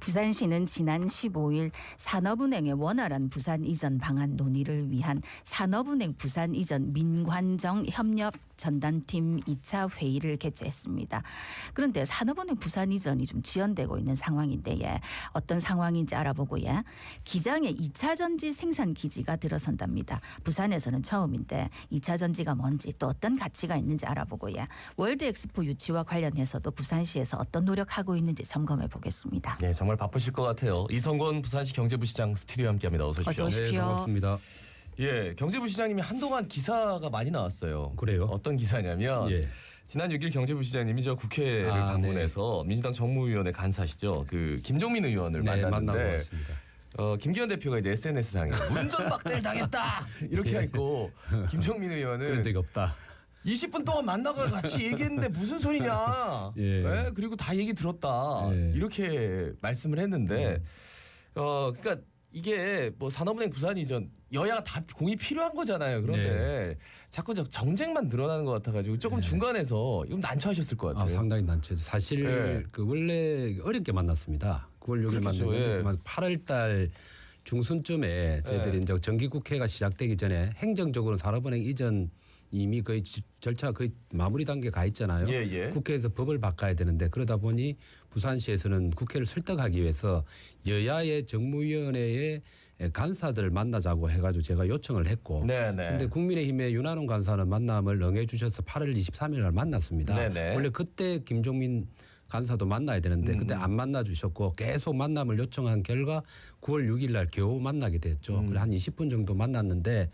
부산시는 지난 15일 산업은행의 원활한 부산 이전 방안 논의를 위한 산업은행 부산 이전 민관정 협력 전담팀 2차 회의를 개최했습니다. 그런데 산업은행 부산 이전이 좀 지연되고 있는 상황인데 예. 어떤 상황인지 알아보고 예. 기장에 2차 전지 생산 기지가 들어선답니다. 부산에서는 처음인데 2차 전지가 뭔지 또 어떤 가치가 있는지 알아보고 예. 월드 엑스포 유치와 관련해서도 부산시에서 어떤 노력하고 있는지 점검해 보겠습니다. 네, 정말 바쁘실 것 같아요. 이성곤 부산시 경제부시장 스튜디오에 함께합니다. 어서 오십시오. 어서 오십시오. 네, 반갑습니다. 예, 경제부 시장님이 한동안 기사가 많이 나왔어요. 그래요? 어떤 기사냐면 예. 지난 6일 경제부 시장님이 저 국회를 아, 방문해서 민주당 정무위원회 간사시죠. 그 김종민 의원을 네, 만났는데. 어, 김기현 대표가 이제 SNS 상에 운전 박대를 당했다 이렇게 예. 했고 김종민 그런 의원은 적이 없다. 20분 동안 만나고 같이 얘기했는데 무슨 소리냐. 예. 예, 그리고 다 얘기 들었다. 예. 이렇게 말씀을 했는데 어 그러니까 이게 뭐 산업은행 부산 이 전 여야가 다 공이 필요한 거잖아요. 그런데 자꾸 저 정쟁만 늘어나는 것 같아가지고 조금 네. 중간에서 이건 난처하셨을 것 같아요. 아, 상당히 난처죠. 사실 예. 그 원래 어렵게 만났습니다. 9월 6일 그렇겠죠, 만났는데 예. 8월 달 중순쯤에 저희들이 예. 이제 정기국회가 시작되기 전에 행정적으로 산업은행 이전 이미 거의 지- 절차가 거의 마무리 단계 가 있잖아요. 예, 예. 국회에서 법을 바꿔야 되는데 그러다 보니 부산시에서는 국회를 설득하기 위해서 여야의 정무위원회의 간사들을 만나자고 해가지고 제가 요청을 했고 네, 네. 근데 국민의힘의 윤한홍 간사는 만남을 응해 주셔서 8월 23일 날 만났습니다. 네네. 원래 그때 김종민 간사도 만나야 되는데 그때 음. 안 만나 주셨고 계속 만남을 요청한 결과 9월 6일 날 겨우 만나게 됐죠. 음. 그래 한 20분 정도 만났는데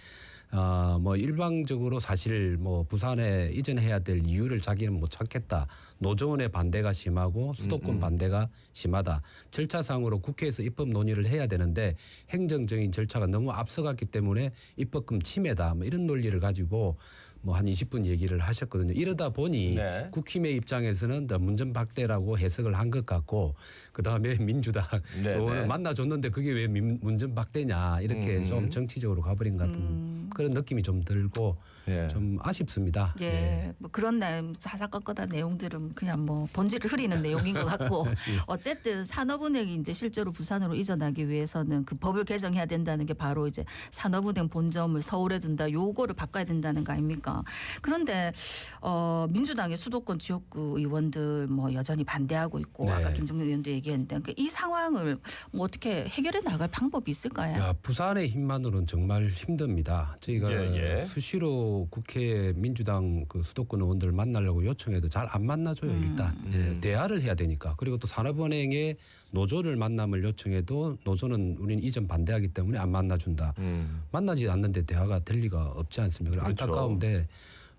어뭐 일방적으로 사실 뭐 부산에 이전해야 될 이유를 자기는 못 찾겠다. 노조원의 반대가 심하고 수도권 음, 음. 반대가 심하다. 절차상으로 국회에서 입법 논의를 해야 되는데 행정적인 절차가 너무 앞서갔기 때문에 입법금 침해다. 뭐 이런 논리를 가지고 뭐 한 20분 얘기를 하셨거든요. 이러다 보니 네. 국힘의 입장에서는 더 문전 박대라고 해석을 한 것 같고 그 다음에 민주당 네, 의원을 네. 만나줬는데 그게 왜 민- 문전 박대냐 이렇게 음. 좀 정치적으로 가버린 것 같은 그런 느낌이 좀 들고 예. 좀 아쉽습니다. 예, 네. 뭐 그런 내 사사건건한 내용들은 그냥 뭐 본질을 흐리는 내용인 것 같고 예. 어쨌든 산업은행이 이제 실제로 부산으로 이전하기 위해서는 그 법을 개정해야 된다는 게 바로 이제 산업은행 본점을 서울에 둔다 요거를 바꿔야 된다는 거 아닙니까? 그런데 어 민주당의 수도권 지역구 의원들 뭐 여전히 반대하고 있고 네. 아까 김종민 의원도 얘기했는데 그러니까 이 상황을 뭐 어떻게 해결해 나갈 방법이 있을까요? 야, 부산의 힘만으로는 정말 힘듭니다. 저희가 예, 예. 수시로 국회 민주당 그 수도권 의원들을 만나려고 요청해도 잘 안 만나줘요 일단 예, 대화를 해야 되니까 그리고 또 산업은행의 노조를 만남을 요청해도 노조는 우리는 이전 반대하기 때문에 안 만나준다. 음. 만나지 않는데 대화가 될 리가 없지 않습니까? 그렇죠. 안타까운데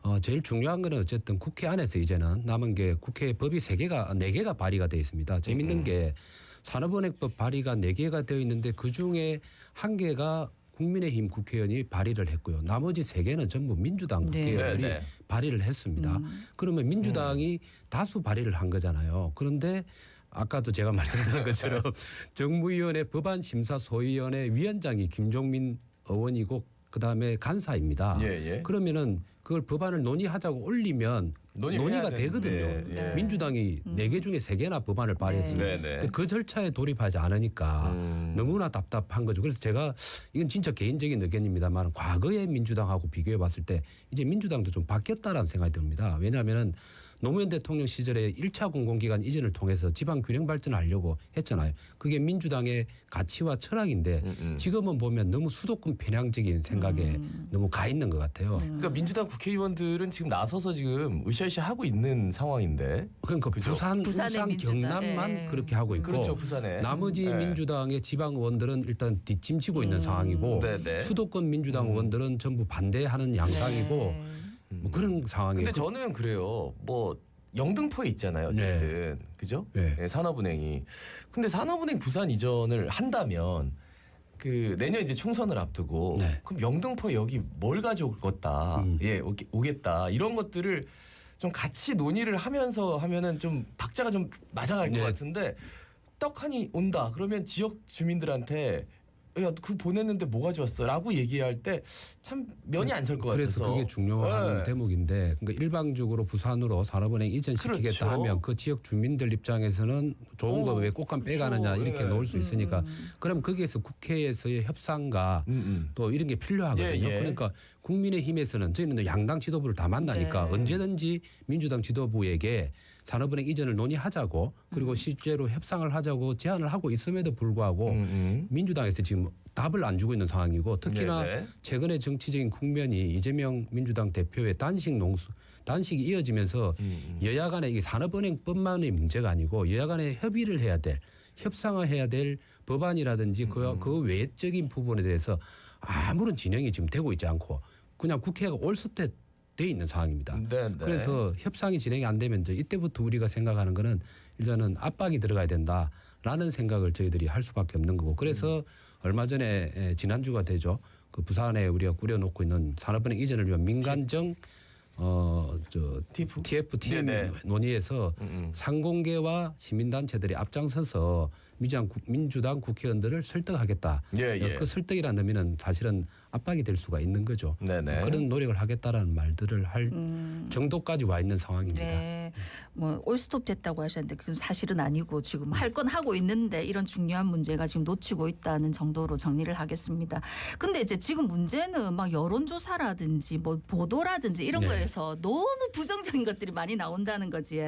어, 제일 중요한 거는 어쨌든 국회 안에서 이제는 남은 게 국회 법이 세 개가 네 개가 발의가 되어 있습니다. 재밌는 음. 게 산업은행법 발의가 네 개가 되어 있는데 그 중에 한 개가 국민의힘 국회의원이 발의를 했고요. 나머지 세 개는 전부 민주당 네. 국회의원들이 네, 네. 발의를 했습니다. 음. 그러면 민주당이 다수 발의를 한 거잖아요. 그런데 아까도 제가 말씀드린 것처럼 정무위원회 법안심사소위원회 위원장이 김종민 의원이고 그다음에 간사입니다. 예, 예. 그러면은 그걸 법안을 논의하자고 올리면 논의가 해야 되거든요. 되는데, 예. 민주당이 네 개 중에 세 개나 법안을 발의했습니다. 네, 네. 근데 그 절차에 돌입하지 않으니까 음. 너무나 답답한 거죠. 그래서 제가 이건 진짜 개인적인 의견입니다만 과거의 민주당하고 비교해 봤을 때 이제 민주당도 좀 바뀌었다라는 생각이 듭니다. 왜냐하면은 노무현 대통령 시절에 1차 공공기관 이전을 통해서 지방 균형 발전을 하려고 했잖아요. 그게 민주당의 가치와 철학인데 음, 음. 지금은 보면 너무 수도권 편향적인 생각에 음. 너무 가 있는 것 같아요. 그러니까 민주당 국회의원들은 지금 나서서 지금 으쌰으쌰 하고 있는 상황인데 그러니까 그죠? 부산, 부산의 울산, 민주당. 경남만 예. 그렇게 하고 있고 그렇죠 부산에 나머지 예. 민주당의 지방 의원들은 일단 뒷짐지고 있는 상황이고 네, 네. 수도권 민주당 의원들은 전부 반대하는 양상이고 네. 뭐 그런 상황이에요. 근데 저는 그래요. 뭐 영등포에 있잖아요. 어쨌든 그죠? 네. 예, 산업은행이. 근데 산업은행 부산 이전을 한다면 그 내년 이제 총선을 앞두고 네. 그럼 영등포에 여기 뭘 가져오겠다. 음. 예, 오게- 오겠다. 이런 것들을 좀 같이 논의를 하면서 하면은 좀 박자가 좀 맞아갈 것 네. 같은데 떡하니 온다. 그러면 지역 주민들한테 야, 그 보냈는데 뭐가 좋았어?라고 얘기할 때 참 면이 안 설것 그래서 같아서. 그게 중요한 네. 대목인데 그러니까 일방적으로 부산으로 산업은행 이전시키겠다 그렇죠. 하면 그 지역 주민들 입장에서는 좋은 거 어, 왜 꽃감 그렇죠. 빼가느냐 이렇게 예. 놓을 수 있으니까 음. 그럼 거기에서 국회에서의 협상과 음, 음. 또 이런 게 필요하거든요. 예, 예. 그러니까 국민의힘에서는 저희는 양당 지도부를 다 만나니까 네. 언제든지 민주당 지도부에게 산업은행 이전을 논의하자고 그리고 음. 실제로 협상을 하자고 제안을 하고 있음에도 불구하고 음, 음. 민주당에서 지금 답을 안 주고 있는 상황이고 특히나 네네. 최근의 정치적인 국면이 이재명 민주당 대표의 단식 농수 단식이 이어지면서 음, 음. 여야 간에 이게 산업은행뿐만의 문제가 아니고 여야 간에 협의를 해야 될 협상을 해야 될 법안이라든지 그, 음. 그 외적인 부분에 대해서 아무런 진행이 지금 되고 있지 않고 그냥 국회가 올스탯 돼 있는 상황입니다. 네, 네. 그래서 협상이 진행이 안 되면 이제 이때부터 우리가 생각하는 거는 일단은 압박이 들어가야 된다라는 생각을 저희들이 할 수밖에 없는 거고 그래서 얼마 전에 에, 지난주가 되죠. 그 부산에 우리가 꾸려놓고 있는 산업은행 이전을 위한 민간정 어저 티프. TF팀 네네. 논의에서 음, 음. 상공계와 시민단체들이 앞장서서 민주당, 국- 민주당 국회의원들을 설득하겠다. 예, 예. 그 설득이라는 의미는 사실은 압박이 될 수가 있는 거죠. 네네. 그런 노력을 하겠다라는 말들을 할 음. 정도까지 와 있는 상황입니다. 네, 뭐 올스톱 됐다고 하셨는데 그건 사실은 아니고 지금 할 건 하고 있는데 이런 중요한 문제가 지금 놓치고 있다는 정도로 정리를 하겠습니다. 근데 이제 지금 문제는 막 여론조사라든지 뭐 보도라든지 이런 네. 거에서 너무 부정적인 것들이 많이 나온다는 거지.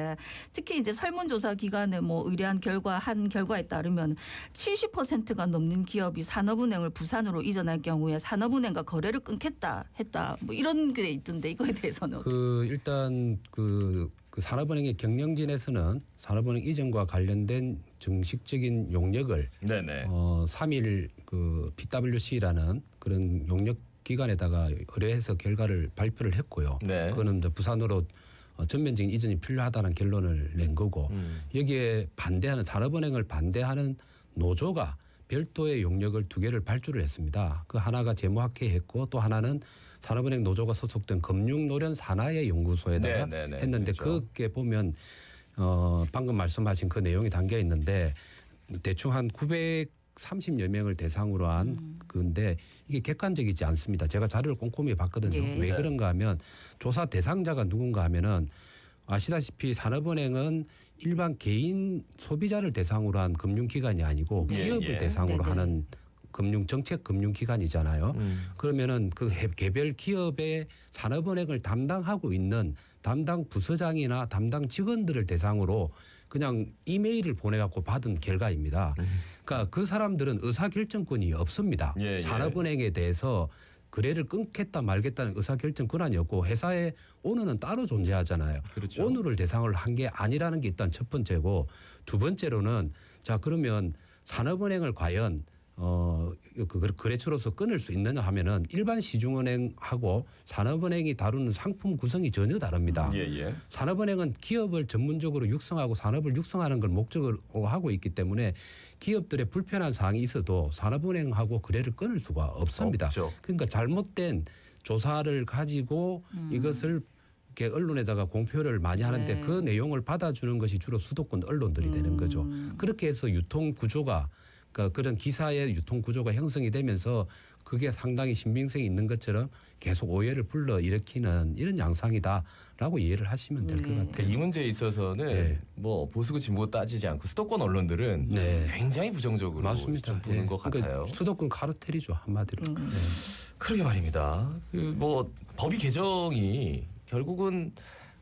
특히 이제 설문조사 기관에 뭐 의뢰한 결과 한 결과에 따 르면 70%가 넘는 기업이 산업은행을 부산으로 이전할 경우에 산업은행과 거래를 끊겠다 했다. 뭐 이런 게 있던데 이거에 대해서는 그 일단 그, 그 산업은행의 경영진에서는 산업은행 이전과 관련된 정식적인 용역을 네네. 어 3일 그 PwC라는 그런 용역 기관에다가 의뢰해서 결과를 발표를 했고요. 네. 그거는 이제 부산으로 어, 전면적인 이전이 필요하다는 결론을 낸 거고 음. 여기에 반대하는 산업은행을 반대하는 노조가 별도의 용역을 두 개를 발주를 했습니다. 그 하나가 재무학회 했고 또 하나는 산업은행 노조가 소속된 금융노련 산하의 연구소에다가 네, 네, 네. 했는데 그렇죠. 그게 보면 어 방금 말씀하신 그 내용이 담겨 있는데 대충 한 930여 명을 대상으로 한 음. 그런데 이게 객관적이지 않습니다. 제가 자료를 꼼꼼히 봤거든요. 예. 왜 네. 그런가 하면 조사 대상자가 누군가 하면은 아시다시피 산업은행은 일반 개인 소비자를 대상으로 한 금융기관이 아니고 예, 기업을 예. 대상으로 네네. 하는 금융 정책 금융기관이잖아요. 음. 그러면은 그 해- 개별 기업의 산업은행을 담당하고 있는 담당 부서장이나 담당 직원들을 대상으로 그냥 이메일을 보내갖고 받은 결과입니다. 그러니까 그 사람들은 의사 결정권이 없습니다. 예, 예. 산업은행에 대해서 거래를 끊겠다 말겠다는 의사 결정 권한이 없고 회사의 오너는 따로 존재하잖아요. 그렇죠. 오너를 대상으로 한 게 아니라는 게 일단 첫 번째고 두 번째로는 자 그러면 산업은행을 과연 어, 그 거래처로서 끊을 수 있느냐 하면은 일반 시중은행하고 산업은행이 다루는 상품 구성이 전혀 다릅니다. 예, 예. 산업은행은 기업을 전문적으로 육성하고 산업을 육성하는 걸 목적으로 하고 있기 때문에 기업들의 불편한 사항이 있어도 산업은행하고 거래를 끊을 수가 없습니다. 없죠. 그러니까 잘못된 조사를 가지고 이것을 이렇게 언론에다가 공표를 많이 하는데 네. 그 내용을 받아주는 것이 주로 수도권 언론들이 되는 거죠. 그렇게 해서 유통 구조가 그러니까 그런 기사의 유통 구조가 형성이 되면서 그게 상당히 신빙성이 있는 것처럼 계속 오해를 불러 일으키는 이런 양상이다라고 이해를 하시면 될것 네. 같아요. 이 문제에 있어서는 네. 뭐 보수고 진보 따지지 않고 수도권 언론들은 네. 굉장히 부정적으로 맞습니다. 좀 보는 예. 것 그러니까 같아요. 수도권 카르텔이죠 한마디로. 음. 네. 그러게 말입니다. 그 뭐 법이 개정이 결국은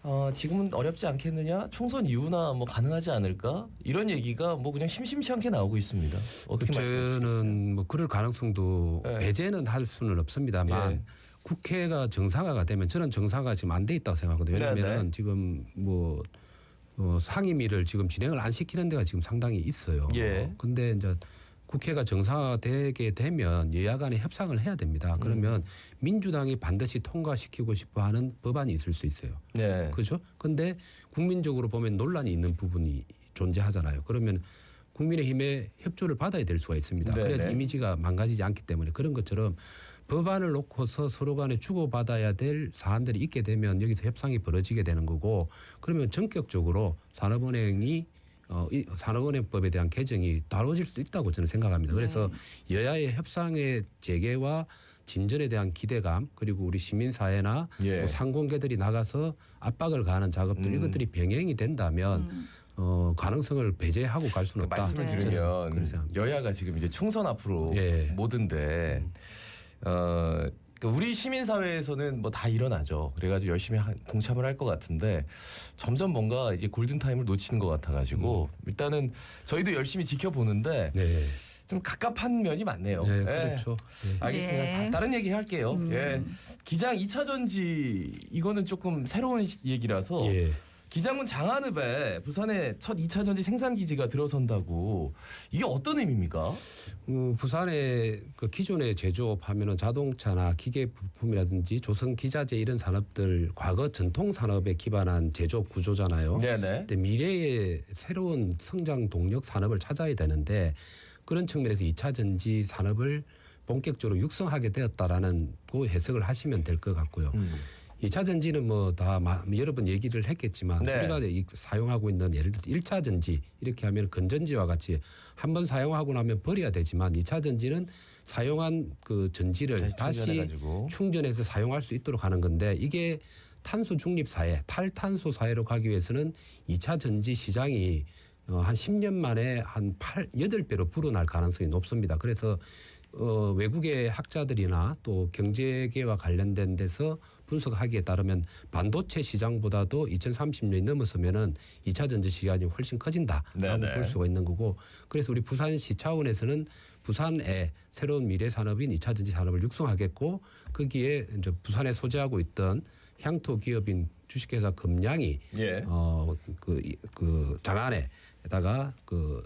어, 지금은 어렵지 않겠느냐? 총선 이후나 뭐 가능하지 않을까? 이런 얘기가 뭐 그냥 심심치 않게 나오고 있습니다. 어떻게 말씀하시겠어요? 저는 뭐 그럴 가능성도 네. 배제는 할 수는 없습니다만 예. 국회가 정상화가 되면 저는 정상화 지금 안 돼 있다고 생각하거든요. 네, 왜냐하면 네. 지금 뭐 어, 상임위를 지금 진행을 안 시키는 데가 지금 상당히 있어요. 예. 근데 이제 국회가 정상화되게 되면 여야 간에 협상을 해야 됩니다. 음. 그러면 민주당이 반드시 통과시키고 싶어 하는 법안이 있을 수 있어요. 네. 그죠? 근데 국민적으로 보면 논란이 있는 부분이 존재하잖아요. 그러면 국민의힘의 협조를 받아야 될 수가 있습니다. 네, 그래야 네. 이미지가 망가지지 않기 때문에 그런 것처럼 법안을 놓고서 서로 간에 주고받아야 될 사안들이 있게 되면 여기서 협상이 벌어지게 되는 거고 그러면 전격적으로 산업은행이 어, 이 산업은행법에 대한 개정이 다뤄질 수도 있다고 저는 생각합니다. 그래서 네. 여야의 협상의 재개와 진전에 대한 기대감 그리고 우리 시민사회나 예. 또 상공계들이 나가서 압박을 가하는 작업들 음. 이것들이 병행이 된다면 음. 어, 가능성을 배제하고 갈 수는 그 없다. 말씀을 네. 들으면 생각합니다. 여야가 지금 이제 총선 앞으로 예. 모든데 어 그러니까 우리 시민 사회에서는 뭐 다 일어나죠. 그래가지고 열심히 하- 동참을 할 것 같은데 점점 뭔가 이제 골든 타임을 놓치는 것 같아가지고 일단은 저희도 열심히 지켜보는데 네, 좀 갑갑한 면이 많네요. 네, 예. 그렇죠. 네. 알겠습니다. 네. 다- 다른 얘기 할게요. 음. 예. 기장 2차 전지 이거는 조금 새로운 시- 얘기라서 예. 기장군 장안읍에 부산에 첫 2차 전지 생산 기지가 들어선다고 이게 어떤 의미입니까? 어, 부산의 그 기존의 제조업하면은 자동차나 기계 부품이라든지 조선 기자재 이런 산업들 과거 전통 산업에 기반한 제조업 구조잖아요. 네네. 근데 미래의 새로운 성장 동력 산업을 찾아야 되는데 그런 측면에서 2차 전지 산업을 본격적으로 육성하게 되었다라는 그 해석을 하시면 될 것 같고요. 음. 2차 전지는 뭐 다 여러 번 얘기를 했겠지만 네. 우리가 이- 사용하고 있는 예를 들어 1차 전지 이렇게 하면 건전지와 같이 한 번 사용하고 나면 버려야 되지만 2차 전지는 사용한 그 전지를 다시 충전해가지고. 충전해서 사용할 수 있도록 하는 건데 이게 탄소 중립 사회, 탈탄소 사회로 가기 위해서는 2차 전지 시장이 어, 한 10년 만에 한 8, 8배로 불어날 가능성이 높습니다. 그래서 어, 외국의 학자들이나 또 경제계와 관련된 데서 분석하기에 따르면 반도체 시장보다도 2030년이 넘어서면은 2차 전지 시장이 훨씬 커진다라고 네네. 볼 수가 있는 거고 그래서 우리 부산시 차원에서는 부산에 새로운 미래 산업인 2차 전지 산업을 육성하겠고 거기에 이제 부산에 소재하고 있던 향토 기업인 주식회사 금량이 예. 어그 그 장안에다가 그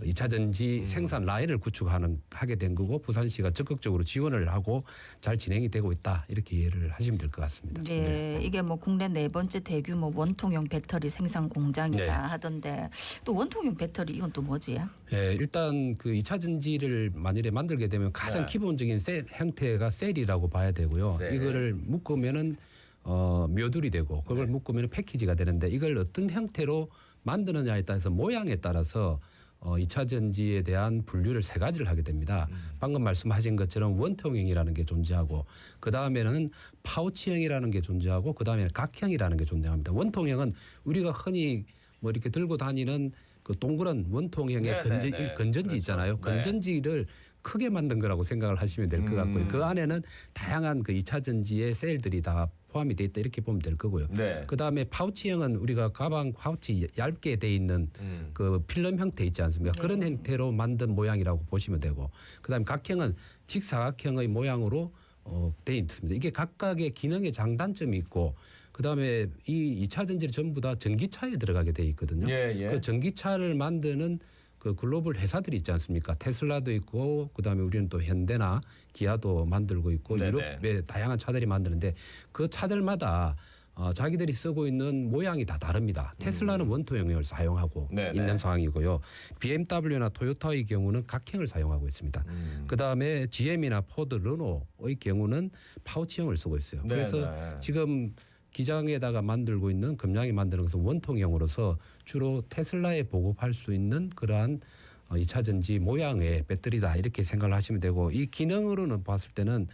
2차 전지 음. 생산 라인을 구축하는 하게 된 거고 부산시가 적극적으로 지원을 하고 잘 진행이 되고 있다 이렇게 이해를 하시면 될 것 같습니다. 네, 이게 뭐 국내 네 번째 대규모 원통형 배터리 생산 공장이다 네. 하던데 또 원통형 배터리 이건 또 뭐지? 예, 일단 그 2차 전지를 만일에 만들게 되면 가장 네. 기본적인 셀 형태가 셀이라고 봐야 되고요. 셀. 이거를 묶으면은 어 묘들이 되고 그걸 네. 묶으면 패키지가 되는데 이걸 어떤 형태로 만드느냐에 따라서 모양에 따라서 어 2차 전지에 대한 분류를 세 가지를 하게 됩니다. 음. 방금 말씀하신 것처럼 원통형이라는 게 존재하고 그 다음에는 파우치형이라는 게 존재하고 그 다음에는 각형이라는 게 존재합니다. 원통형은 우리가 흔히 뭐 이렇게 들고 다니는 그 동그란 원통형의 네, 건전, 네, 네. 건전지 그렇죠. 있잖아요. 네. 건전지를 크게 만든 거라고 생각을 하시면 될 것 같고요. 음. 그 안에는 다양한 그 2차 전지의 셀들이 다 포함이 돼 있다 이렇게 보면 될 거고요. 네. 그 다음에 파우치형은 우리가 가방 파우치 얇게 돼 있는 음. 그 필름 형태 있지 않습니까? 네. 그런 형태로 만든 모양이라고 보시면 되고, 그다음에 각형은 직사각형의 모양으로 어, 돼 있습니다. 이게 각각의 기능의 장단점이 있고, 그다음에 이 2차 전지를 전부 다 전기차에 들어가게 돼 있거든요. 예, 예. 그 전기차를 만드는 그 글로벌 회사들이 있지 않습니까? 테슬라도 있고 그다음에 우리는 또 현대나 기아도 만들고 있고 네네. 유럽의 다양한 차들이 만드는데 그 차들마다 어, 자기들이 쓰고 있는 모양이 다 다릅니다. 테슬라는 원통형을 사용하고 음. 네네. 있는 상황이고요. BMW나 토요타의 경우는 각형을 사용하고 있습니다. 음. 그 다음에 GM이나 포드, 르노의 경우는 파우치형을 쓰고 있어요. 네, 그래서 네. 지금 기장에다가 만들고 있는 금량이 만드는 것은 원통형으로서 주로 테슬라에 보급할 수 있는 그러한 어, 2차 전지 모양의 배터리다 이렇게 생각을 하시면 되고 이 기능으로는 봤을 때는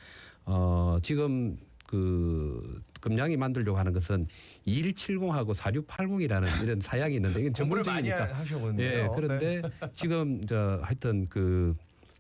어 지금 그 금량이 만들려고 하는 것은 2170하고 4680이라는 이런 사양이 있는데 이건 전문적이니까. 예, 그런데 지금 저 하여튼 그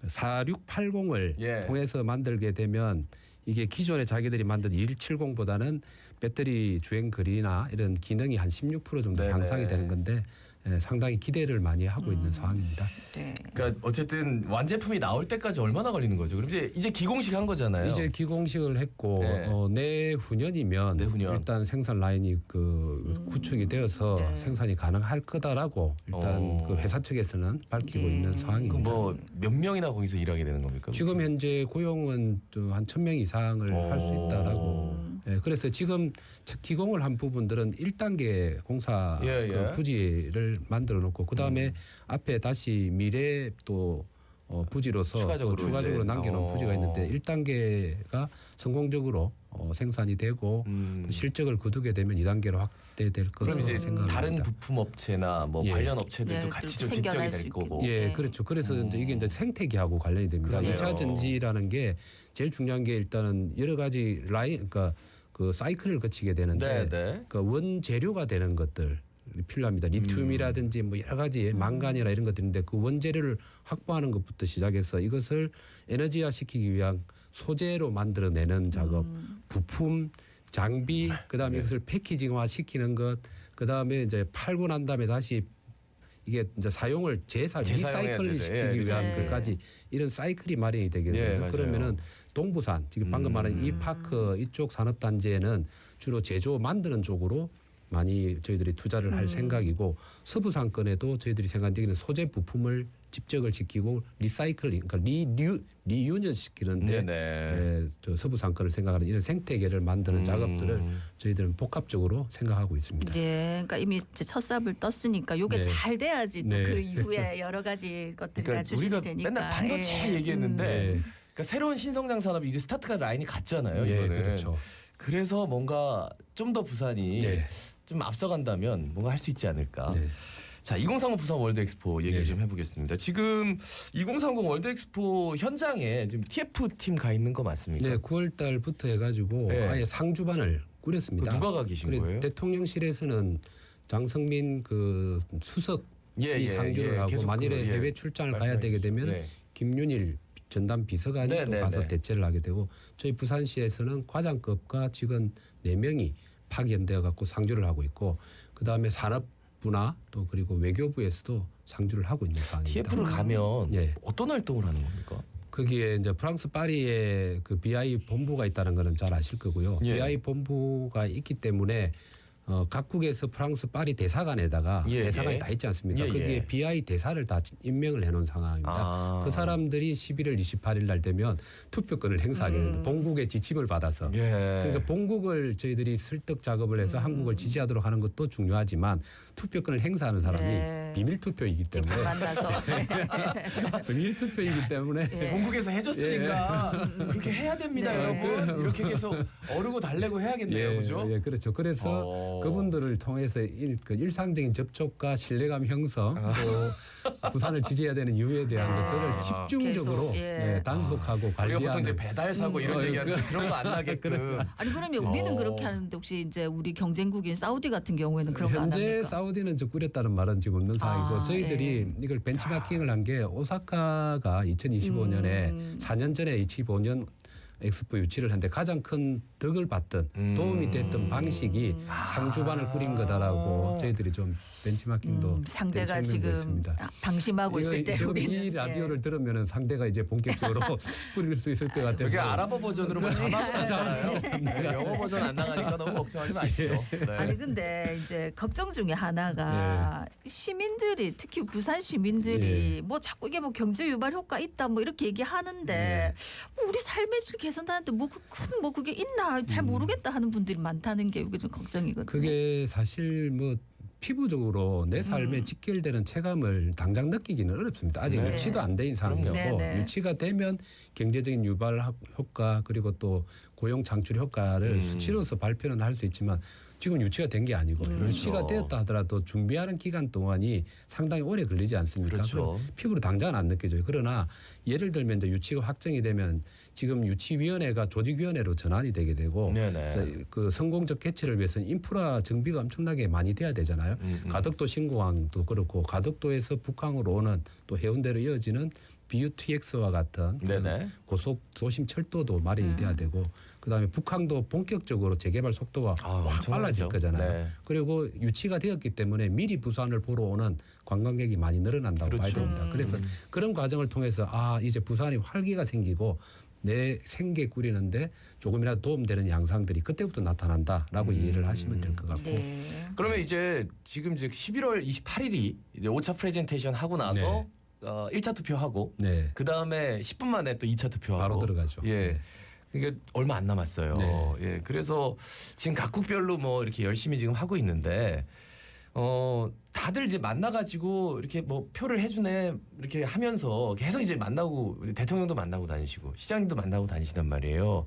4680을 예. 통해서 만들게 되면 이게 기존에 자기들이 만든 2170보다는 배터리 주행 거리나 이런 기능이 한 16% 정도 네네. 향상이 되는 건데 예, 상당히 기대를 많이 하고 있는 상황입니다. 네. 그러니까 어쨌든 완제품이 나올 때까지 얼마나 걸리는 거죠? 그럼 이제 이제 기공식 한 거잖아요. 이제 기공식을 했고 네. 어, 내후년이면 내후년. 일단 생산 라인이 그 구축이 되어서 네. 생산이 가능할 거다라고 일단 어. 그 회사 측에서는 밝히고 네. 있는 상황입니다. 뭐몇 명이나 거기서 일하게 되는 겁니까? 지금 현재 고용은 한천 명 이상을 할수 어. 있다라고. 예, 그래서 지금 기공을 한 부분들은 1단계 공사 예, 예. 그 부지를 만들어 놓고 그 다음에 음. 앞에 다시 미래 또 어, 부지로서 추가적으로 또 추가적으로 남겨놓은 어. 부지가 있는데 1단계가 성공적으로 어, 생산이 되고 음. 또 실적을 거두게 되면 2단계로 확대될 것으로 생각합니다. 다른 부품 업체나 뭐 예. 관련 업체들도 네, 같이 또좀 생겨날 될수 거고. 예, 네. 그렇죠. 그래서 어. 이제 이게 이제 생태계하고 관련이 됩니다. 2차 전지라는 게 제일 중요한 게 일단은 여러 가지 라인, 그러니까 그 사이클을 거치게 네, 되는데, 네. 그 원재료가 되는 것들 필요합니다. 리튬이라든지 뭐 여러 가지 망간이나 이런 것들인데 그 원재료를 확보하는 것부터 시작해서 이것을 에너지화 시키기 위한 소재로 만들어내는 작업, 부품, 장비, 그다음에 네. 이것을 패키징화 시키는 것, 그다음에 이제 팔고 난 다음에 다시 이게 이제 사용을 재사 재사용해야 리사이클 되죠. 시키기 예, 위한. 것까지 이런 사이클이 마련이 되게 예, 되거든요. 맞아요. 그러면은 동부산 지금 방금 말한 이 파크 이쪽 산업 단지에는 주로 제조 만드는 쪽으로 많이 저희들이 투자를 할 생각이고 서부 상권에도 저희들이 생각되기는 소재 부품을 집적을 시키고 리사이클링 그러니까 리뉴 리유전 시키는데. 예, 저 서부 상권을 생각하는 이런 생태계를 만드는 음. 작업들을 저희들은 복합적으로 생각하고 있습니다. 네, 그러니까 이미 이제 첫 삽을 떴으니까 요게 네. 잘 돼야지 또 네. 그 이후에 여러 가지 것들이 다 그러니까 추진이 우리가 되니까. 맨날 반도체 예. 얘기했는데 네. 그러니까 새로운 신성장 산업이 이제 스타트가 라인이 갔잖아요. 예, 이거는. 그렇죠. 그래서 뭔가 좀 더 부산이 네. 좀 앞서간다면 뭔가 할 수 있지 않을까. 네. 자, 2030 부산 월드 엑스포 얘기 네. 좀 해보겠습니다. 지금 2030 월드 엑스포 현장에 지금 TF 팀 가 있는 거 맞습니까? 네, 9월 달부터 해가지고 네. 아예 상주반을 그 꾸렸습니다. 누가 가 계신 그래, 거예요? 대통령실에서는 장성민 그 수석 이 예, 예, 상주를 예, 하고 계속 만일에 그, 예, 해외 출장을 가야 되게 되면. 네. 김윤일 전담 비서관이 네, 또 네, 가서 네. 대체를 하게 되고 저희 부산시에서는 과장급과 직원 네 명이 파견되어 갖고 상주를 하고 있고 그 다음에 산업부나 또 그리고 외교부에서도 상주를 하고 있는 상황입니다. TF를 가면 예. 어떤 활동을 하는 겁니까? 거기에 이제 프랑스 파리에 그 BI 본부가 있다는 거는 잘 아실 거고요. 예. BI 본부가 있기 때문에 어, 각국에서 프랑스 파리 대사관에다가 예, 대사관이 예. 다 있지 않습니까? 예, 거기에 예. BI 대사를 다 임명을 해놓은 상황입니다. 아. 그 사람들이 11월 28일 날 되면 투표권을 행사하게 음. 됩니다. 본국의 지침을 받아서. 예. 그러니까 본국을 저희들이 설득 작업을 음. 해서 한국을 지지하도록 하는 것도 중요하지만 투표권을 행사하는 사람이 네. 비밀 투표이기 직접 때문에 만나서 비밀 투표이기 때문에 예. 본국에서 해줬으니까 그렇게 해야 됩니다, 네. 여러분. 이렇게 계속 어르고 달래고 해야겠네요, 예, 그죠? 예, 그렇죠. 그래서 어. 그분들을 통해서 일, 그 일상적인 접촉과 신뢰감 형성 또 부산을 지지해야 되는 이유에 대한 네. 것들을 집중적으로 계속, 예. 예, 단속하고 우리가 보통 이제 관리하는 배달 사고 이런 어, 얘기하는데 그런 거 안 나게끔. 아니 그러면 우리는 어. 그렇게 하는데 혹시 이제 우리 경쟁국인 사우디 같은 경우에는 그런 거 안 현재 합니까? 사우디는 저 꾸렸다는 말은 지금 없는 상황이고 아, 저희들이 네. 이걸 벤치마킹을 한 게 오사카가 2025년에 음. 4년 전에 25년 엑스포 유치를 했는데 가장 큰 덕을 받던 음. 도움이 됐던 방식이 상주반을 꾸린 거다라고 저희들이 좀 벤치마킹도 음, 상대가 지금. 아, 방심하고 있을 때 지금 우리는 이 라디오를 예. 들으면은 상대가 이제 본격적으로 꾸릴 수 있을 것 같아서 저게 아랍어 버전으로 뭐 자막을 하잖아요. 네, 영어 버전 안 나가니까 너무 걱정하지 마시죠. 네. 아니 근데 이제 걱정 중에 하나가 시민들이 특히 부산 시민들이 예. 뭐 자꾸 이게 뭐 경제 유발 효과 있다 뭐 이렇게 얘기하는데 뭐 우리 삶의 질 개선하는데 뭐 큰뭐 그게 있나 잘 모르겠다 하는 분들이 많다는 게 이게 좀 걱정이거든요. 그게 사실 뭐 피부적으로 내 삶에 직결되는 체감을 당장 느끼기는 어렵습니다. 아직 네. 유치도 안 된 상황이고 네, 네. 유치가 되면 경제적인 유발 하- 효과 그리고 또 고용 창출 효과를 음. 수치로서 발표는 할 수 있지만 지금 유치가 된 게 아니고 음. 유치가 그렇죠. 되었다 하더라도 준비하는 기간 동안이 상당히 오래 걸리지 않습니까? 그렇죠. 피부로 당장은 안 느껴져요. 그러나 예를 들면 이제 유치가 확정이 되면 지금 유치위원회가 조직위원회로 전환이 되게 되고 네네. 자, 그 성공적 개최를 위해서는 인프라 정비가 엄청나게 많이 돼야 되잖아요. 음, 음. 가덕도 신공항도 그렇고 가덕도에서 북항으로 오는 또 해운대로 이어지는 BUTX와 같은 네네. 고속 도심 철도도 마련이 돼야 되고 그다음에 북항도 본격적으로 재개발 속도가 아, 확. 빨라질 거잖아요. 네. 그리고 유치가 되었기 때문에 미리 부산을 보러 오는 관광객이 많이 늘어난다고 봐야 그렇죠. 됩니다. 그래서 그런 과정을 통해서 아 이제 부산이 활기가 생기고 내 생계 꾸리는데 조금이라도 도움되는 양상들이 그때부터 나타난다라고 이해를 하시면 될 것 같고 네. 그러면 이제 지금 이제 11월 28일이 이제 5차 프레젠테이션 하고 나서 네. 어, 1차 투표하고 네 그 다음에 10분 만에 또 2차 투표하고 바로 들어가죠. 예. 네. 이게 얼마 안 남았어요. 네. 예. 그래서 지금 각국별로 뭐 이렇게 열심히 지금 하고 있는데 어 다들 이제 만나가지고 이렇게 뭐 표를 해주네 이렇게 하면서 계속 이제 만나고 대통령도 만나고 다니시고 시장님도 만나고 다니시단 말이에요.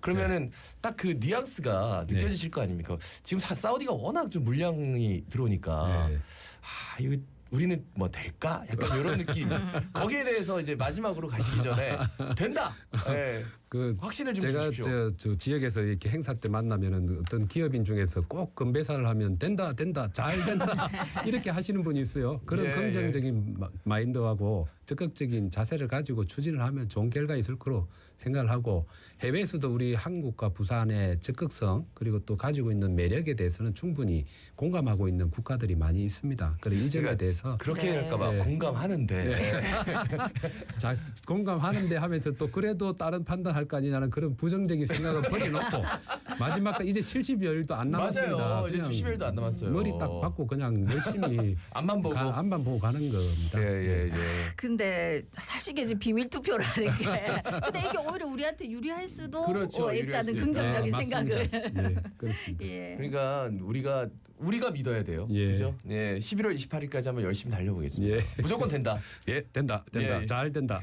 그러면은 딱그 뉘앙스가 네. 느껴지실 거 아닙니까? 지금 사, 사우디가 워낙 좀 물량이 들어오니까 네. 아 이거 우리는 뭐 될까? 약간 이런 느낌. 거기에 대해서 이제 마지막으로 가시기 전에 된다. 예, 그 확신을 좀 제가 주십시오. 저, 저 지역에서 이렇게 행사 때 만나면은 어떤 기업인 중에서 꼭 건배사를 하면 된다 된다 잘 된다 이렇게 하시는 분이 있어요. 그런 예, 긍정적인 마- 마인드하고 적극적인 자세를 가지고 추진을 하면 좋은 결과 있을 거로 생각을 하고 해외에서도 우리 한국과 부산의 적극성 그리고 또 가지고 있는 매력에 대해서는 충분히 공감하고 있는 국가들이 많이 있습니다. 그리고 이 점에 그러니까 대해서 그렇게 네. 할까봐 네. 공감하는데 자, 공감하는데 하면서 또 그래도 다른 판단할 거 아니냐는 그런 부정적인 생각을 버려놓고 마지막까지 이제 70여일도 안 남았습니다. 맞아요. 이제 그냥 70일도 안 남았어요. 머리 딱 박고 그냥 열심히 앞만 보고 가, 앞만 보고 가는 겁니다. 예예 예. 근데 사실 이게 지금 비밀 투표를 하는 게 근데 이게 오히려 우리한테 유리할 수도 그렇죠. 어, 유리할 수도 긍정적인 네, 생각을. 네, 그렇습니다. 예. 그러니까 우리가 우리가 믿어야 돼요. 예. 그죠? 예. 11월 28일까지 한번 열심히 달려보겠습니다. 예. 무조건 된다. 예, 된다, 된다, 예. 잘 된다.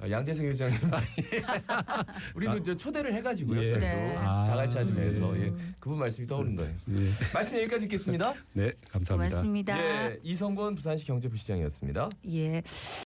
아, 양재석 회장님 우리도 이제 초대를 해가지고요. 예. 저희도 네. 아, 자갈찾으면서 예. 예. 그분 말씀이 떠오른 거예요. 예, 말씀 여기까지 듣겠습니다. 네, 감사합니다. 고맙습니다. 예, 이성권 부산시 경제부시장이었습니다. 예.